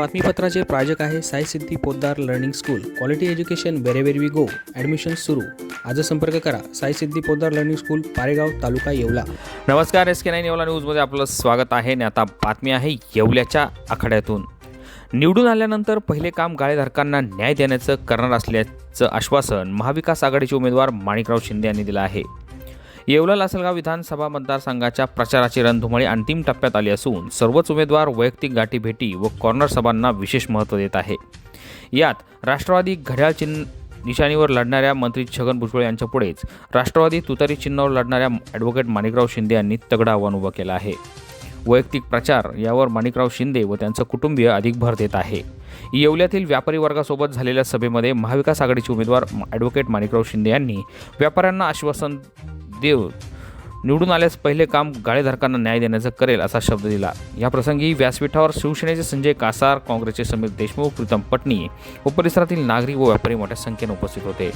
बातमीपत्राचे प्रायोजक आहे Sai Siddhi Poddar learning school. Quality education wherever we go admission सुरू. आज संपर्क करा. साई सिद्धी पोद्दार लर्निंग स्कूल पारेगाव तालुका येवला. नमस्कार एस के नाईन येवला न्यूजमध्ये आपलं स्वागत आहे. आणि आता बातमी आहे येवल्याच्या आखाड्यातून. निवडून आल्यानंतर पहिले काम गाळेधारकांना न्याय देण्याचं करणार असल्याचं आश्वासन महाविकास आघाडीचे उमेदवार माणिकराव शिंदे यांनी दिलं आहे. येवला लासलगाव विधानसभा मतदारसंघाच्या प्रचाराची रणधुमाळी अंतिम टप्प्यात आली असून सर्वच उमेदवार वैयक्तिक गाठीभेटी व कॉर्नर सभांना विशेष महत्त्व देत आहे. यात राष्ट्रवादी घड्याळ चिन्ह निशाणीवर लढणाऱ्या मंत्री छगन भुजबळ यांच्यापुढेच राष्ट्रवादी तुतारी चिन्हावर लढणाऱ्या ॲडव्होकेट माणिकराव शिंदे यांनी तगडं आव्हान उभं केलं आहे. वैयक्तिक प्रचार यावर माणिकराव शिंदे व त्यांचं कुटुंबीय अधिक भर देत आहे. येवल्यातील व्यापारी वर्गासोबत झालेल्या सभेमध्ये महाविकास आघाडीचे उमेदवार ॲडव्होकेट माणिकराव शिंदे यांनी व्यापाऱ्यांना आश्वासन देव निवडून आल्यास पहिले काम गाळेधारकांना न्याय देण्याचं करेल असा शब्द दिला. या प्रसंगी व्यासपीठावर शिवसेनेचे संजय कासार काँग्रेसचे समीर देशमुख प्रीतम पटनी व परिसरातील नागरिक व व्यापारी मोठ्या संख्येने उपस्थित होते.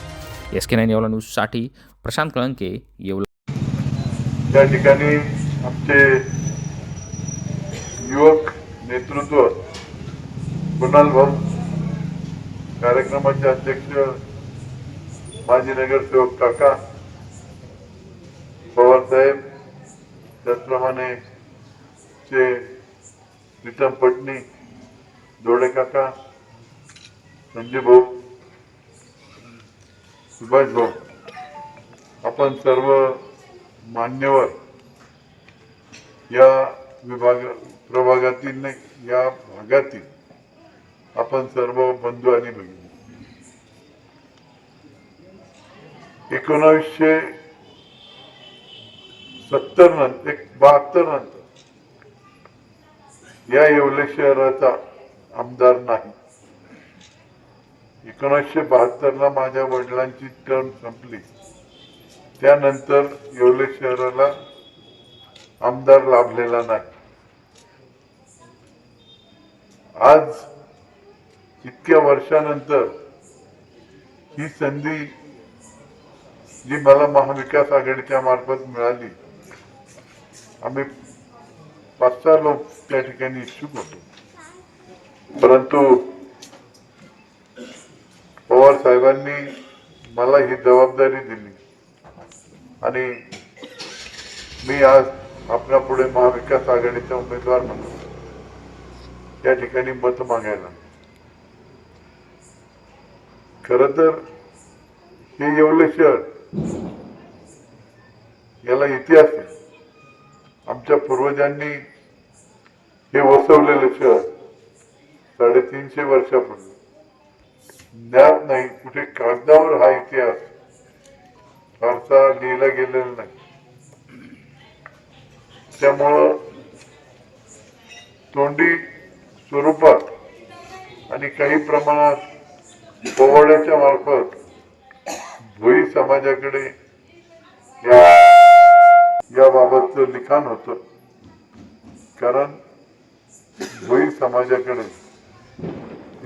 एस के नाईन येवला न्यूजसाठी प्रशांत कळंके येवला. त्या ठिकाणी आमचे युवक नेतृत्व कुणाल भाऊ कार्यक्रमाचे अध्यक्ष माजी नगरसेवक काका पवार साहेब त्याचप्रमाणे चे प्रीतम पटणी जोडे काका संजय भाऊ सुभाष भाऊ. आपण सर्व मान्यवर या विभाग प्रभागातील या भागातील आपण सर्व बंधू आणि भगिनी. एकोणावीसशे सत्तर नंतर एक बहात्तर नंतर या येवले शहराचा आमदार नाही. एकोणीसशे बहात्तरला माझ्या वडिलांची टर्म संपली. त्यानंतर येवले शहराला आमदार लाभलेला नाही. आज इतक्या वर्षानंतर ही संधी जी मला महाविकास आघाडीच्या मार्फत मिळाली आम्ही पाच सहा लोक त्या ठिकाणी इच्छुक होतो. परंतु पवार साहेबांनी मला ही जबाबदारी दिली. आणि मी आज आपल्या पुढे महाविकास आघाडीचा उमेदवार म्हणून या ठिकाणी मत मागायला. खर तर हे येवले शहर याला इतिहास आहे. आमच्या पूर्वजांनी हे वसवलेलं शहर साडेतीनशे वर्षापूर्वी. ज्ञात नाही कुठे कागदावर हा इतिहास. फारसा लिहिला गेलेला नाही. त्यामुळं तोंडी स्वरूपात आणि काही प्रमाणात पोवाड्याच्या मार्फत भोई समाजाकडे याबाबतचं लिखाण होतं. कारण भोई समाजाकडे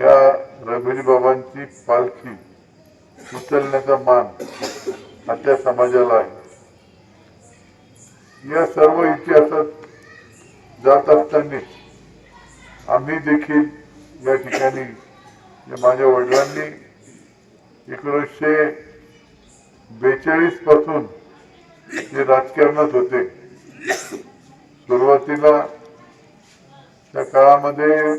या रघुजी बाबांची पालखी उचलण्याचा मान आजच्या समाजाला आहे. या सर्व इतिहासात जात असताना आम्ही देखील या ठिकाणी माझ्या वडिलांनी एकोणीसशे बेचाळीसपासून हे राजकारणात होते. सुरुवातीला त्या काळामध्ये